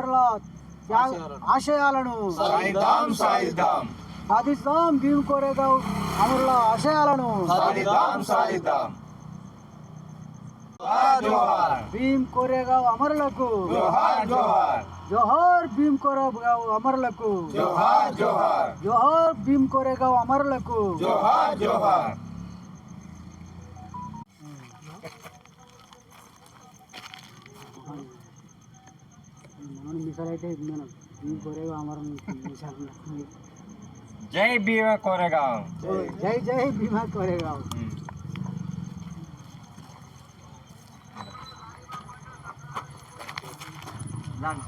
అమరుల ఆశయాలను. సాధిస్తాం భీమ్ కోరేగావ్ అమరుల ఆశయాలను. భీమ్ కోరేగావ్ అమరులకు. జోహార్ జోహార్. జోహార్ భీమ్ కోరేగావ్ అమరులకు. జోహార్ జోహార్. జోహార్ భీమ్ కోరేగావ్ అమరులకు. జోహార్ జోహార్. మనం మిసాల్ అయితే మనం భీమ్ కోరేగావ్ అమరు మిసాల్ జై భీమా కోరేగాం జై జై భీమా కోరేగావ్. వాళ్ళ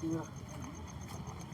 మీద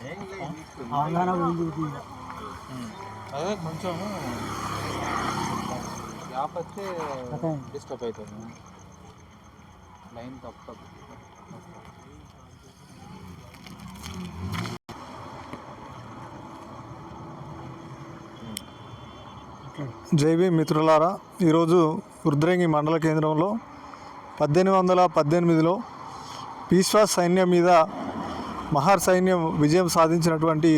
అవగాహన పోయింది ఇది. అదే కొంచెం గ్యాప్ వస్తే అదే. డిస్టర్బ్ అవుతుంది లైన్ తప్పదు జైబీ మిత్రులారా ఈరోజు రుద్రంగి మండల కేంద్రంలో పద్దెనిమిది వందల పద్దెనిమిదిలో పీశ్వా సైన్యం మీద మహార్ సైన్యం విజయం సాధించినటువంటి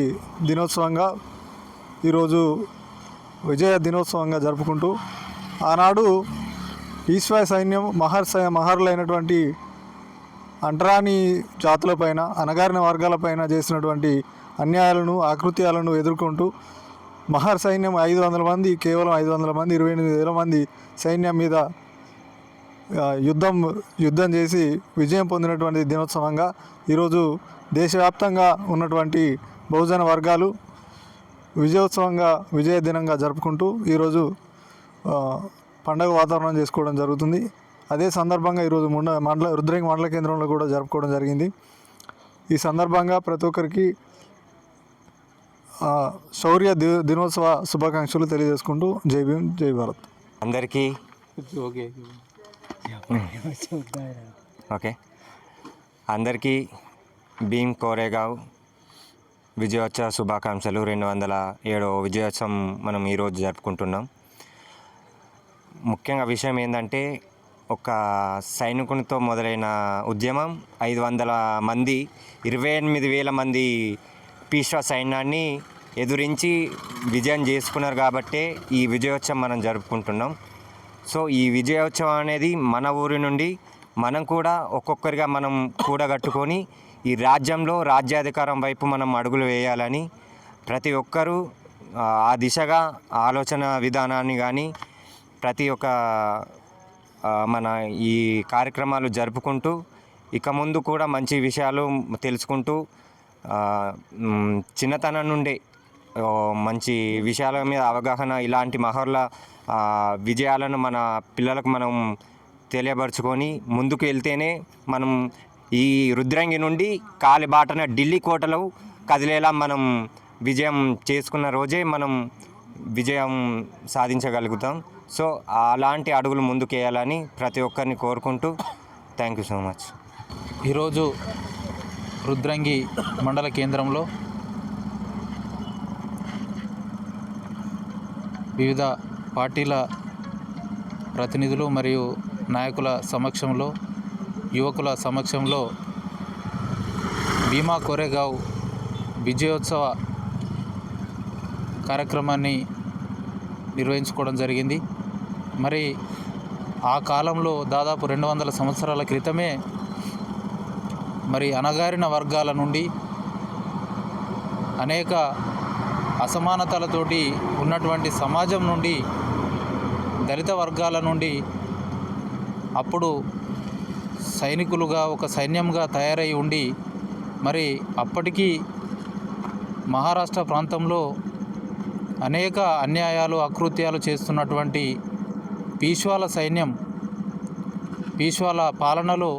దినోత్సవంగా ఈరోజు విజయ దినోత్సవంగా జరుపుకుంటూ ఆనాడు ఈశ్వర సైన్యం మహార్ సై మహారులైనటువంటి అంటరాని జాతులపైన అనగారిన వర్గాలపైన చేసినటువంటి అన్యాయాలను ఆకృత్యాలను ఎదుర్కొంటూ మహార్ సైన్యం ఐదు వందల మంది కేవలం ఐదు వందల మంది ఇరవై ఎనిమిది వేల మంది సైన్యం మీద యుద్ధం యుద్ధం చేసి విజయం పొందినటువంటి దినోత్సవంగా ఈరోజు దేశవ్యాప్తంగా ఉన్నటువంటి బహుజన వర్గాలు విజయోత్సవంగా విజయ దినంగా జరుపుకుంటూ ఈరోజు పండగ వాతావరణం చేసుకోవడం జరుగుతుంది. అదే సందర్భంగా ఈరోజు ముండ మండల రుద్రంగి మండల కేంద్రంలో కూడా జరుపుకోవడం జరిగింది. ఈ సందర్భంగా ప్రతి ఒక్కరికి శౌర్య దినోత్సవ శుభాకాంక్షలు తెలియజేసుకుంటూ జై భీమ్ జై భారత్. అందరికీ. ఓకే. ఓకే. అందరికీ భీమ్ కోరేగావ్. విజయోత్సవ శుభాకాంక్షలు. రెండు వందల ఏడో విజయోత్సవం మనం ఈరోజు జరుపుకుంటున్నాం. ముఖ్యంగా విషయం ఏంటంటే ఒక సైనికునితో మొదలైన ఉద్యమం ఐదు వందల మంది ఇరవై ఎనిమిది వేల మంది పీష్వా సైన్యాన్ని ఎదురించి విజయం చేసుకున్నారు కాబట్టే ఈ విజయోత్సవం మనం జరుపుకుంటున్నాం. సో ఈ విజయోత్సవం అనేది మన ఊరి నుండి మనం కూడా ఒక్కొక్కరిగా మనం కూడగట్టుకొని ఈ రాజ్యంలో రాజ్యాధికారం వైపు మనం అడుగులు వేయాలని ప్రతి ఒక్కరూ ఆ, దిశగా ఆలోచన విధానాన్ని కానీ ప్రతి ఒక్క మన ఈ కార్యక్రమాలు జరుపుకుంటూ ఇక ముందు కూడా మంచి విషయాలు తెలుసుకుంటూ చిన్నతనం నుండే మంచి విషయాల మీద అవగాహన ఇలాంటి మహర్ల విజయాలను మన పిల్లలకు మనం తెలియపరుచుకొని ముందుకు వెళ్తేనే మనం ఈ రుద్రంగి నుండి కాలిబాటన ఢిల్లీ కోటలో కదిలేలా మనం విజయం చేసుకున్న రోజే మనం విజయం సాధించగలుగుతాం. సో అలాంటి అడుగులు ముందుకేయాలని ప్రతి ఒక్కరిని కోరుకుంటూ థ్యాంక్ యూ సో మచ్. ఈరోజు రుద్రంగి మండల కేంద్రంలో వివిధ పార్టీల ప్రతినిధులు మరియు నాయకుల సమక్షంలో యువకుల సమక్షంలో భీమా కోరేగావ్ విజయోత్సవ కార్యక్రమాన్ని నిర్వహించుకోవడం జరిగింది. మరి ఆ కాలంలో దాదాపు రెండు వందల సంవత్సరాల క్రితమే మరి అణగారిన వర్గాల నుండి అనేక అసమానతలతోటి ఉన్నటువంటి సమాజం నుండి దళిత వర్గాల నుండి అప్పుడు సైనికులుగా ఒక సైన్యంగా తయారై ఉండి మరి అప్పటికీ మహారాష్ట్ర ప్రాంతంలో అనేక అన్యాయాలు అకృత్యాలు చేస్తున్నటువంటి పీష్వాల సైన్యం పీష్వాల పాలనలో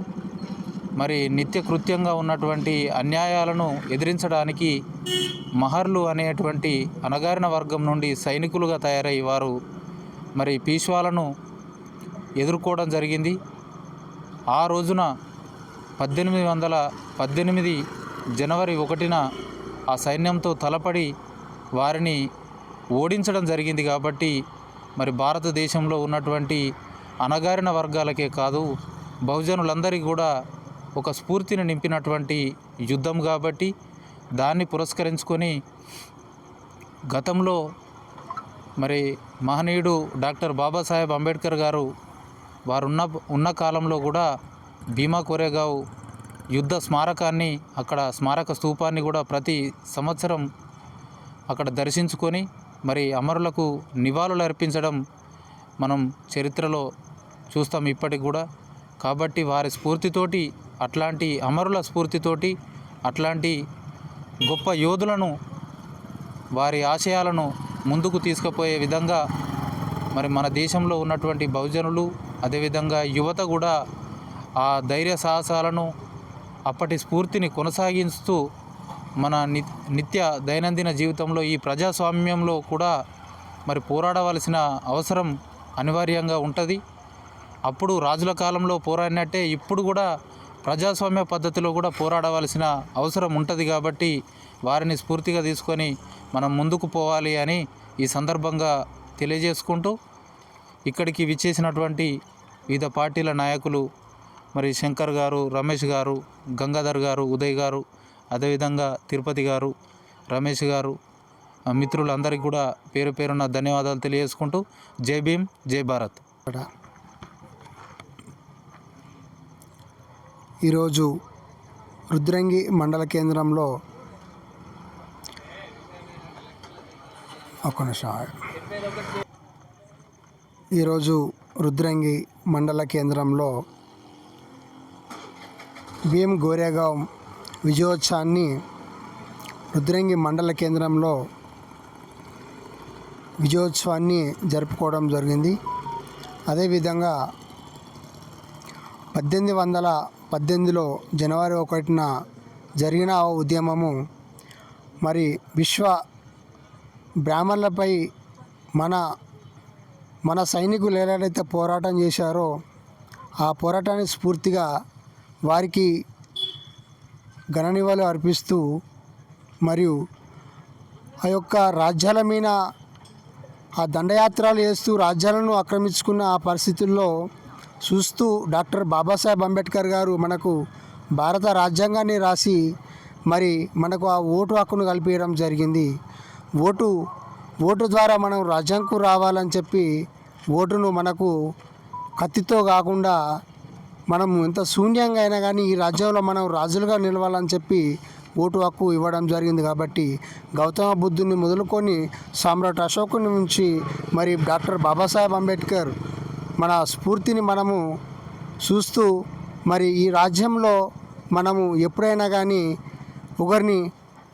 మరి నిత్య కృత్యంగా ఉన్నటువంటి అన్యాయాలను ఎదిరించడానికి మహర్లు అనేటువంటి అణగారిన వర్గం నుండి సైనికులుగా తయారై వారు మరి పీష్వాలను ఎదుర్కోవడం జరిగింది. ఆ రోజున పద్దెనిమిది వందల పద్దెనిమిది జనవరి ఒకటిన ఆ సైన్యంతో తలపడి వారిని ఓడించడం జరిగింది కాబట్టి మరి భారతదేశంలో ఉన్నటువంటి అణగారిన వర్గాలకే కాదు బహుజనులందరికీ కూడా ఒక స్ఫూర్తిని నింపినటువంటి యుద్ధం కాబట్టి దాన్ని పురస్కరించుకొని గతంలో మరి మహనీయుడు డాక్టర్ బాబాసాహెబ్ అంబేద్కర్ గారు వారు ఉన్న ఉన్న కాలంలో కూడా భీమా కోరేగావ్ యుద్ధ స్మారకాన్ని అక్కడ స్మారక స్తూపాన్ని కూడా ప్రతి సంవత్సరం అక్కడ దర్శించుకొని మరి అమరులకు నివాళులు అర్పించడం మనం చరిత్రలో చూస్తాం ఇప్పటికి కూడా. కాబట్టి వారి స్ఫూర్తితోటి అట్లాంటి అమరుల స్ఫూర్తితోటి అట్లాంటి గొప్ప యోధులను వారి ఆశయాలను ముందుకు తీసుకుపోయే విధంగా మరి మన దేశంలో ఉన్నటువంటి బహుజనులు అదేవిధంగా యువత కూడా ఆ ధైర్య సాహసాలను అప్పటి స్ఫూర్తిని కొనసాగిస్తూ మన ని నిత్య దైనందిన జీవితంలో ఈ ప్రజాస్వామ్యంలో కూడా మరి పోరాడవలసిన అవసరం అనివార్యంగా ఉంటుంది. అప్పుడు రాజుల కాలంలో పోరాడినట్టే ఇప్పుడు కూడా ప్రజాస్వామ్య పద్ధతిలో కూడా పోరాడవలసిన అవసరం ఉంటుంది కాబట్టి వారిని స్ఫూర్తిగా తీసుకొని మనం ముందుకు పోవాలి అని ఈ సందర్భంగా తెలియజేసుకుంటూ ఇక్కడికి విచ్చేసినటువంటి వివిధ పార్టీల నాయకులు మరి శంకర్ గారు రమేష్ గారు గంగాధర్ గారు ఉదయ్ గారు అదేవిధంగా తిరుపతి గారు రమేష్ గారు మిత్రులందరికీ కూడా పేరు పేరున ధన్యవాదాలు తెలియజేసుకుంటూ జై భీమ్ జై భారత్. ఈరోజు రుద్రంగి మండల కేంద్రంలో ఒక నిమిషం ఈరోజు రుద్రంగి మండల కేంద్రంలో భీమ్ గోరేగావ్ విజయోత్సవాన్ని రుద్రంగి మండల కేంద్రంలో విజయోత్సవాన్ని జరుపుకోవడం జరిగింది. అదేవిధంగా పద్దెనిమిది వందల పద్దెనిమిదిలో జనవరి ఒకటిన జరిగిన ఆ ఉద్యమము మరి విశ్వ బ్రాహ్మణులపై మన మన సైనికులు ఎలాగైతే పోరాటం చేశారో ఆ పోరాటాన్ని స్ఫూర్తిగా వారికి గణనివాళులు అర్పిస్తూ మరియు ఆ యొక్క రాజ్యాల మీద ఆ దండయాత్రలు చేస్తూ రాజ్యాలను ఆక్రమించుకున్న ఆ పరిస్థితుల్లో చూస్తూ డాక్టర్ బాబాసాహెబ్ అంబేద్కర్ గారు మనకు భారత రాజ్యాంగాన్ని రాసి మరి మనకు ఆ ఓటు హక్కును కల్పించడం జరిగింది. ఓటు ఓటు ద్వారా మనం రాజ్యాంకు రావాలని చెప్పి ఓటును మనకు కత్తితో కాకుండా మనం ఎంత శూన్యంగా అయినా కానీ ఈ రాజ్యంలో మనం రాజులుగా నిలవాలని చెప్పి ఓటు హక్కు ఇవ్వడం జరిగింది కాబట్టి గౌతమ బుద్ధుని మొదలుకొని సామ్రాట్ అశోకుని నుంచి మరి డాక్టర్ బాబాసాహెబ్ అంబేద్కర్ మన స్ఫూర్తిని మనము చూస్తూ మరి ఈ రాజ్యంలో మనము ఎప్పుడైనా కానీ ఒకరిని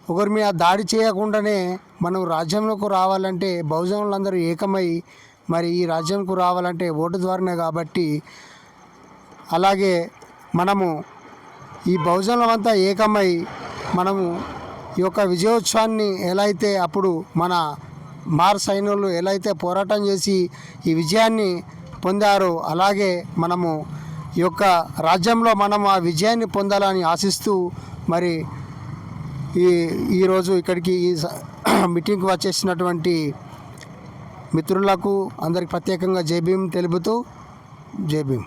ఒకరి మీద దాడి చేయకుండానే మనం రాజ్యంలోకి రావాలంటే బహుజనులందరూ ఏకమై మరి ఈ రాజ్యంకు రావాలంటే ఓటు ద్వారానే కాబట్టి అలాగే మనము ఈ బహుజనులమంతా ఏకమై మనము ఈ యొక్క విజయోత్సవాన్ని ఎలా అయితే అప్పుడు మన మార్ సైన్యులు ఎలా అయితే పోరాటం చేసి ఈ విజయాన్ని పొందారో అలాగే మనము ఈ యొక్క రాజ్యంలో మనం ఆ విజయాన్ని పొందాలని ఆశిస్తూ మరి ఈ ఈరోజు ఇక్కడికి ఈ స- మీటింగ్కి వచ్చేసినటువంటి మిత్రులకు అందరికి ప్రత్యేకంగా జై భీమ్ తెలుపుతూ జై భీమ్.